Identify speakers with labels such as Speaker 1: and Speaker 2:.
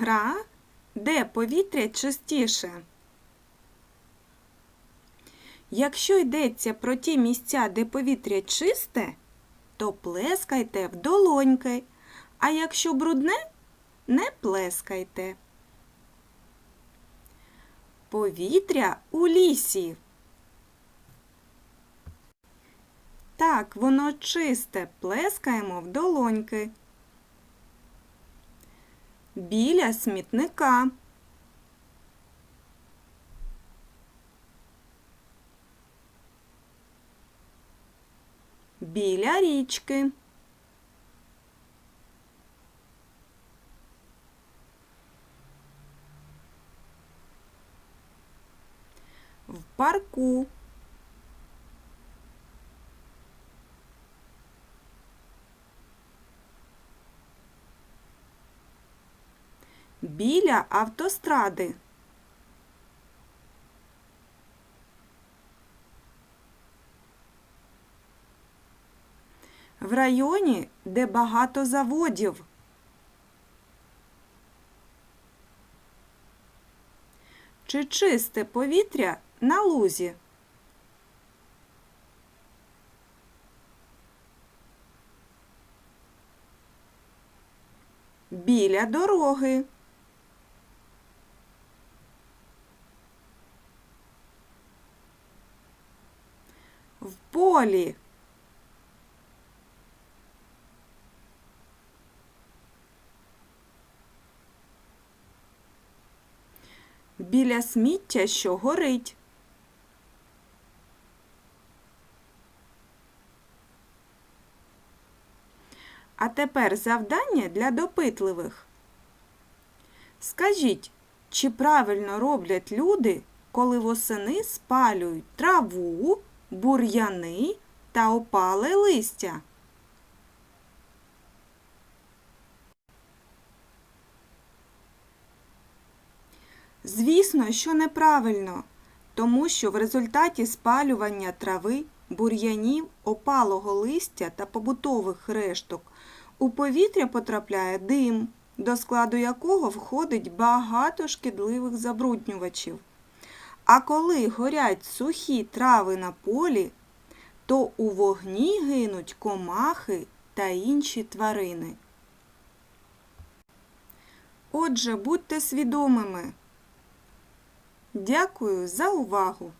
Speaker 1: Гра, де повітря чистіше. Якщо йдеться про ті місця, де повітря чисте, то плескайте в долоньки, а якщо брудне, не плескайте. Повітря у лісі. Так, воно чисте, плескаємо в долоньки. Біля смітника. Біля річки. В парку. Біля автостради. В районі, де багато заводів. Чи чисте повітря на лузі? Біля дороги. В полі. Біля сміття, що горить. А тепер завдання для допитливих. Скажіть, чи правильно роблять люди, коли восени спалюють траву, бур'яни та опале листя? Звісно, що неправильно, тому що в результаті спалювання трави, бур'янів, опалого листя та побутових решток у повітря потрапляє дим, до складу якого входить багато шкідливих забруднювачів. А коли горять сухі трави на полі, то у вогні гинуть комахи та інші тварини. Отже, будьте свідомими. Дякую за увагу!